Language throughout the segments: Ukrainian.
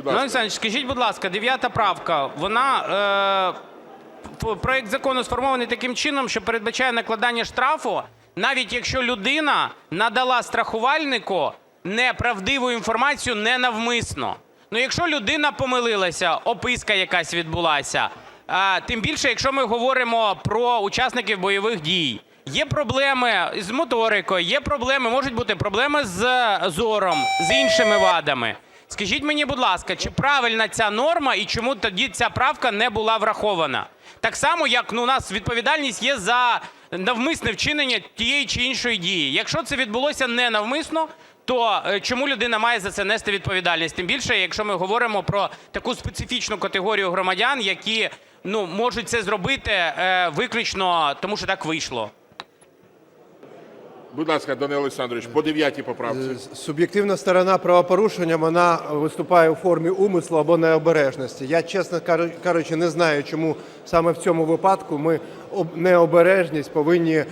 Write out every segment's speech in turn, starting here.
Будь ласка. Олександрович, скажіть, будь ласка, дев'ята правка, вона е, проект закону сформований таким чином, що передбачає накладання штрафу, навіть якщо людина надала страхувальнику неправдиву інформацію ненавмисно. Ну, якщо людина помилилася, описка якась відбулася, а, тим більше, якщо ми говоримо про учасників бойових дій. Є проблеми з моторикою, є проблеми, можуть бути проблеми з зором, з іншими вадами. Скажіть мені, будь ласка, чи правильна ця норма і чому тоді ця правка не була врахована? Так само, як ну, у нас відповідальність є за навмисне вчинення тієї чи іншої дії. Якщо це відбулося ненавмисно, то е, чому людина має за це нести відповідальність? Тим більше, якщо ми говоримо про таку специфічну категорію громадян, які ну, можуть це зробити е, виключно тому, що так вийшло. Будь ласка, Данило Олександрович, по дев'ятій поправці. Суб'єктивна сторона правопорушення вона виступає у формі умислу або необережності. Я, чесно кажу- кажучи, не знаю, чому саме в цьому випадку ми об- необережність повинні е,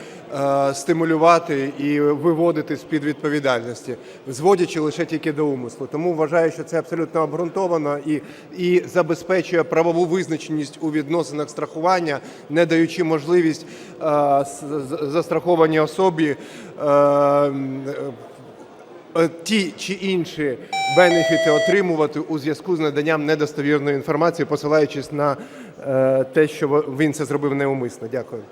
стимулювати і виводити з-під відповідальності, зводячи лише тільки до умислу. Тому вважаю, що це абсолютно обґрунтовано і, і забезпечує правову визначеність у відносинах страхування, не даючи можливість е, застрахованій особі. Е, е, ті чи інші бенефіти отримувати у зв'язку з наданням недостовірної інформації, посилаючись на е, те, що він це зробив неумисно. Дякую.